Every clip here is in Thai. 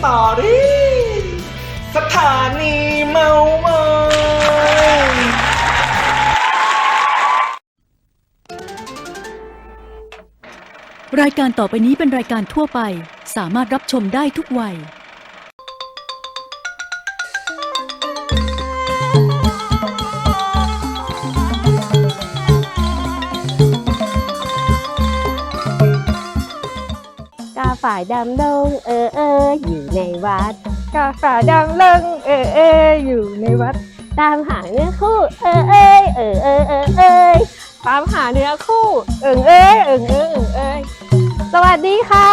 วสตอรี่สถานีเมาเมยรายการต่อไปนี้เป็นรายการทั่วไป สามารถรับชมได้ทุกวัย กาฝ่ายดำดงเออเอออยู่ ในวัดกาฝาดำเลิงเออเอออยู่ในวัด ตามหาเนื้อคู่ เออเอยเออเออเออเอยตามหาเนื้อคู่ เอิงเอ้ยเอิงเอ้ยเอิงเอ้ยสวัสดีค่ะ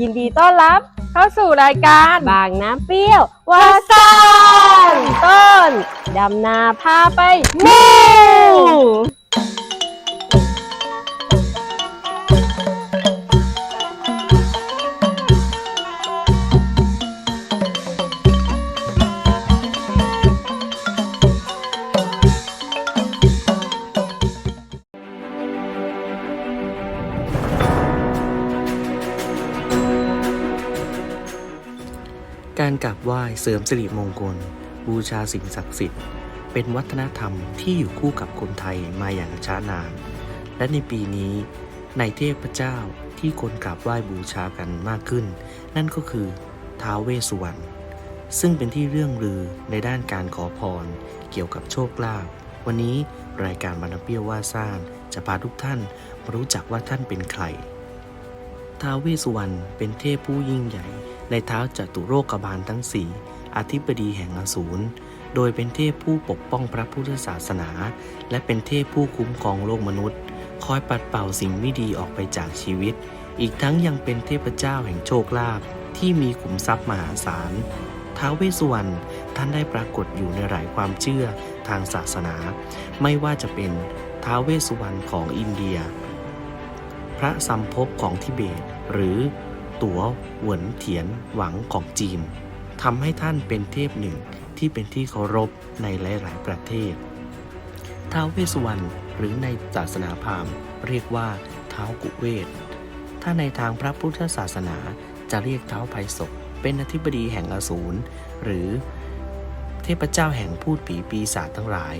ยินดีต้อนรับเข้าสู่รายการบางน้ำเปรี้ยววาซานต้นดำนาพาไปเมู การกราบไหว้เสริมสิริมงคล บูชาสิ่งศักดิ์สิทธิ์ เป็นวัฒนธรรมที่อยู่คู่กับคนไทยมาอย่างช้านาน และในปีนี้ในเทพเจ้าที่คนกราบไหว้บูชากันมากขึ้น นั่นก็คือท้าวเวสสุวรรณซึ่งเป็นที่เรื่องลือในด้านการขอพร เกี่ยวกับโชคลาภวันนี้รายการบรรเปี้ยวว่าซ่านจะพาทุกท่านมารู้จักว่าท่านเป็นใครท้าวเวสสุวรรณเป็นเทพผู้ยิ่งใหญ่ ในเท้าจัตุโรคบาลทั้งสี่อธิบดีแห่งอสูร โดยเป็นเทพผู้ปกป้องพระพุทธศาสนา และเป็นเทพผู้คุ้มครองโลกมนุษย์ คอยปัดเป่าสิ่งไม่ดีออกไปจากชีวิต อีกทั้งยังเป็นเทพเจ้าแห่งโชคลาภที่มีขุมทรัพย์มหาศาลท้าวเวสสุวรรณท่านได้ปรากฏอยู่ในหลายความเชื่อทางศาสนา ไม่ว่าจะเป็นท้าวเวสสุวรรณของอินเดีย พระสัมภพของทิเบต หรือ ตั๋วเหวินเถียนหวังของจีนทำให้ท่านเป็นเทพหนึ่งที่เป็นที่เคารพในหลาย ๆ ประเทศ ท้าวเวสุวรรณหรือในศาสนาพราหมณ์ เรียกว่าเท้ากุเวทถ้าในทางพระพุทธศาสนาจะเรียกเท้าไพศกเป็นอธิบดีแห่งอสูรหรือเทพเจ้าแห่งพูดผีปีศาจทั้งหลาย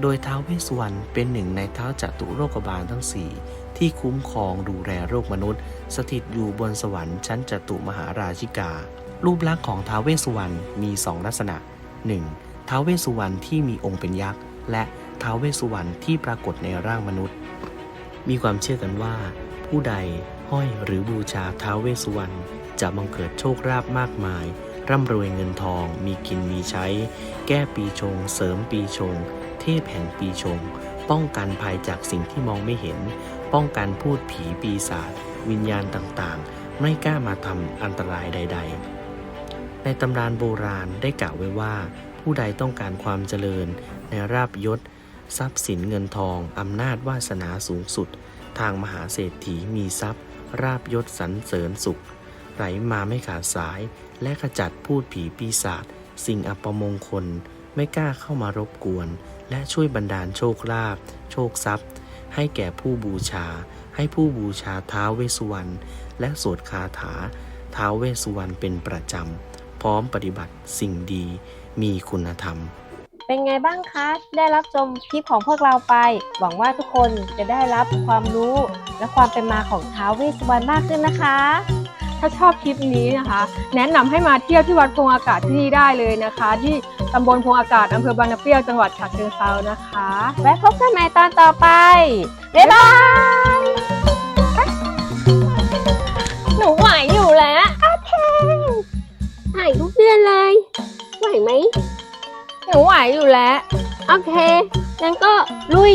โดยท้าวเวสุวรรณเป็นหนึ่งในเท้าจัตุโรคบาลทั้งสี่ ที่คุ้มครองดูแลโรคมนุษย์ สถิตอยู่บนสวรรค์ชั้นจตุมหาราชิกา รูปลักษณ์ของท้าวเวสสุวรรณมีสองลักษณะ 1. ท้าวเวสสุวรรณที่มีองค์เป็นยักษ์ และท้าวเวสสุวรรณที่ปรากฏในร่างมนุษย์ มีความเชื่อกันว่า ผู้ใดห้อยหรือบูชาท้าวเวสสุวรรณจะบังเกิดโชคลาภมากมาย ร่ำรวยเงินทองมีกินมีใช้ แก้ปีชง เสริมปีชง เทพแห่งปีชง ป้องกันภัยจากสิ่งที่มองไม่เห็น ป้องกันพูดผีปีศาจวิญญาณต่างๆ ไม่กล้ามาทำอันตรายใด ๆ ในตำรานโบราณได้กล่าวไว้ว่า ผู้ใดต้องการความเจริญ ในราบยศ ทรัพย์สินเงินทองอำนาจวาสนาสูงสุด ทางมหาเศรษฐีมีทรัพย์ ราบยศสรรเสริญสุข ไหลมาไม่ขาดสาย และขจัดพูดผีปีศาจสิ่งอัปมงคลไม่กล้าเข้ามารบกวน และช่วยบันดาลโชคลาภโชคทรัพย์ ให้แก่ผู้บูชา ให้ผู้บูชาท้าวเวสสุวรรณและสวดคาถาท้าวเวสสุวรรณเป็นประจำ พร้อมปฏิบัติสิ่งดีมีคุณธรรม เป็นไงบ้างคะ ได้รับชมคลิปของพวกเราไป หวังว่าทุกคนจะได้รับความรู้และความเป็นมาของท้าวเวสสุวรรณมากขึ้นนะคะ ถ้าชอบคลิปนี้นะคะ แนะนำให้มาเที่ยวที่วัดพงอากาศที่นี่ได้เลยนะคะ ที่ตำบลพงอากาศอำเภอบางน้ำเปรี้ยวจังหวัดฉะเชิงเทรานะคะไว้พบกันใหม่ตอนต่อไปบ๊ายบายหนูไหวอยู่แล้วโอเคถ่ายทุกเดือนเลยไหวไหมหนูไหวอยู่แล้วโอเคงั้นก็ลุย